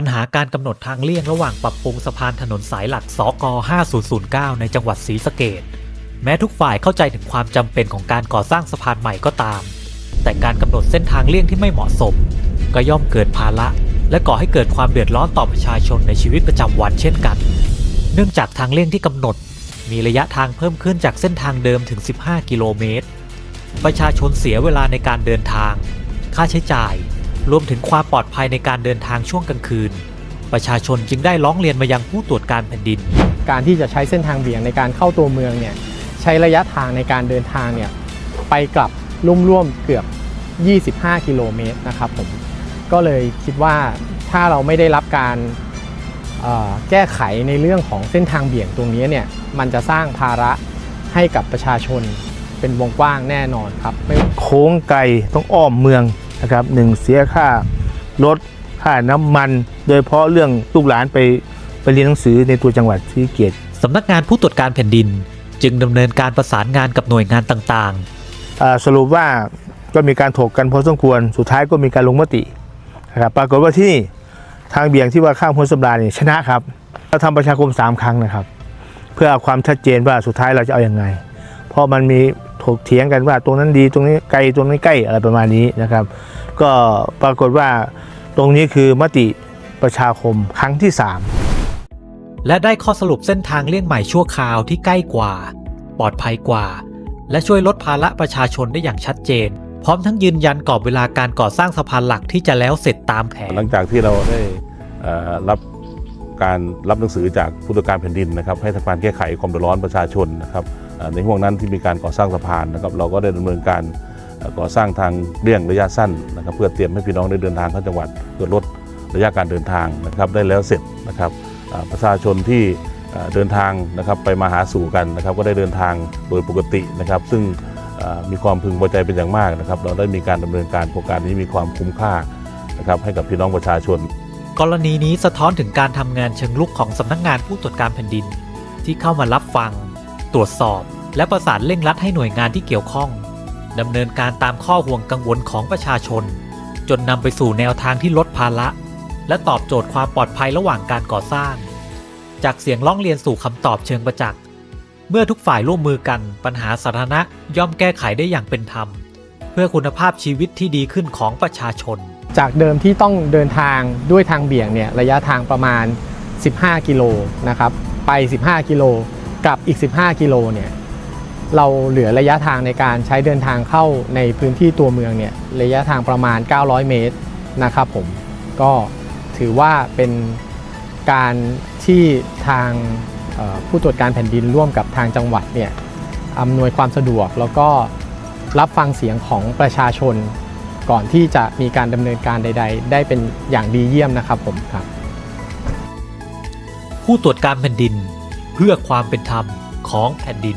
ปัญหาการกำหนดทางเลี่ยงระหว่างปรับปรุงสะพานถนนสายหลักสก 5009 ในจังหวัดศรีสะเกดแม้ทุกฝ่ายเข้าใจถึงความจำเป็นของการก่อสร้างสะพานใหม่ก็ตาม แต่การกำหนดเส้นทางเลี่ยงที่ไม่เหมาะสม ก็ย่อมเกิดภาระ และก่อให้เกิดความเดือดร้อนต่อประชาชนในชีวิตประจำวันเช่นกัน เนื่องจากทางเลี่ยงที่กำหนด มีระยะทางเพิ่มขึ้นจากเส้นทางเดิมถึง 15 กิโลเมตร ประชาชนเสียเวลาในการเดินทาง ค่าใช้จ่าย รวมถึงความปลอดภัยในการเดินทางช่วงกลางคืน ประชาชนจึงได้ร้องเรียนมายังผู้ตรวจการแผ่นดิน การที่จะใช้เส้นทางเบี่ยงในการเข้าตัวเมืองเนี่ยใช้ระยะทางในการเดินทางเนี่ยไปกลับร่วมๆเกือบ 25 กิโลเมตรนะครับผมก็เลยคิดว่าถ้าเราไม่ได้รับการเอ่อแก้ไขในเรื่องของเส้นทางเบี่ยงตรงนี้เนี่ยมันจะสร้างภาระให้กับประชาชนเป็นวงกว้างแน่นอนครับไม่โค้งไกลต้องอ้อมเมือง นะครับหนึ่งเสียค่ารถค่าน้ำมัน โดยเฉพาะเรื่องลูกหลานไปไปเรียนหนังสือในตัวจังหวัดศรีสะเกตสำนักงานผู้ตรวจการแผ่นดิน จึงดำเนินการประสานงานกับหน่วยงานต่างอ่าสรุปว่าก็มีการถกกันพอสมควร สุดท้ายก็มีการลงมตินะครับปรากฏว่าที่นี่ทางเบี่ยงที่ว่าข้ามพ้นสำราญเนี่ยชนะครับเราทำประชาคม 3 ครั้งนะครับ เพื่อเอาความชัดเจนว่าสุดท้ายเราจะเอาอยัางไง เพราะมันมี ถกเถียงกันว่าตรงนั้นดีตรงนี้ไกลตรงนี้ใกล้อะไรประมาณนี้นะครับ ก็ปรากฏว่าตรงนี้คือมติประชาคมครั้งที่3ๆและได้ข้อสรุปเส้นทางเลี่ยงใหม่ชั่วคราวที่ใกล้กว่า ปลอดภัยกว่า และช่วยลดภาระประชาชนได้อย่างชัดเจน พร้อมทั้งยืนยันกรอบเวลาการก่อสร้างสะพานหลักที่จะแล้วเสร็จตามแผนหลังจากที่เราได้เอ่อรับการรับหนังสือจากผู้ตรวจการแผ่นดินนะครับ ให้ทำการแก้ไขความเดือดร้อนประชาชนนะครับเอ่อ ในห่วงนั้นที่มีการก่อสร้างสะพานนะครับเราก็ได้ดำเนินการก่อสร้างทางเลี่ยงระยะสั้นนะครับเพื่อเตรียมให้พี่น้องได้เดินทางเข้าจังหวัดเพื่อลดระยะการเดินทางนะครับได้แล้วเสร็จนะครับประชาชนที่เดินทางนะครับไปมาหาสู่กันนะครับก็ได้เดินทางโดยปกตินะครับ ซึ่งมีความพึงพอใจเป็นอย่างมากนะครับ เราได้มีการดำเนินการโครงการนี้มีความคุ้มค่านะครับให้กับพี่น้องประชาชน กรณีนี้สะท้อนถึงการทำงานเชิงลุกของสำนักงานผู้ตรวจการแผ่นดิน ที่เข้ามารับฟัง ตรวจสอบ และประสานเร่งรัดให้หน่วยงานที่เกี่ยวข้องดำเนินการตามข้อห่วงกังวลของประชาชน จนนำไปสู่แนวทางที่ลดภาระ และตอบโจทย์ความปลอดภัยระหว่างการก่อสร้าง จากเสียงร้องเรียนสู่คำตอบเชิงประจักษ์เมื่อทุกฝ่ายร่วมมือกันปัญหาสาธารณะย่อมแก้ไขได้อย่างเป็นธรรม เพื่อคุณภาพชีวิตที่ดีขึ้นของประชาชน จากเดิมที่ต้องเดินทางด้วยทางเบี่ยงเนี่ยระยะทางประมาณ 15 กิโลนะครับไป 15 กิโลกับอีก 15 กิโลเนี่ย เราเหลือระยะทางในการใช้เดินทางเข้าในพื้นที่ตัวเมืองเนี่ยระยะทางประมาณ 900 เมตรนะครับผมก็ถือว่าเป็นการที่ทางผู้ตรวจการแผ่นดินร่วมกับทางจังหวัดเนี่ยอำนวยความสะดวกแล้วก็รับฟังเสียงของประชาชนก่อนที่จะมีการดำเนินการใด ๆ ได้เป็นอย่างดีเยี่ยมนะครับผมครับ ผู้ตรวจการแผ่นดินเพื่อความเป็นธรรมของแผ่นดิน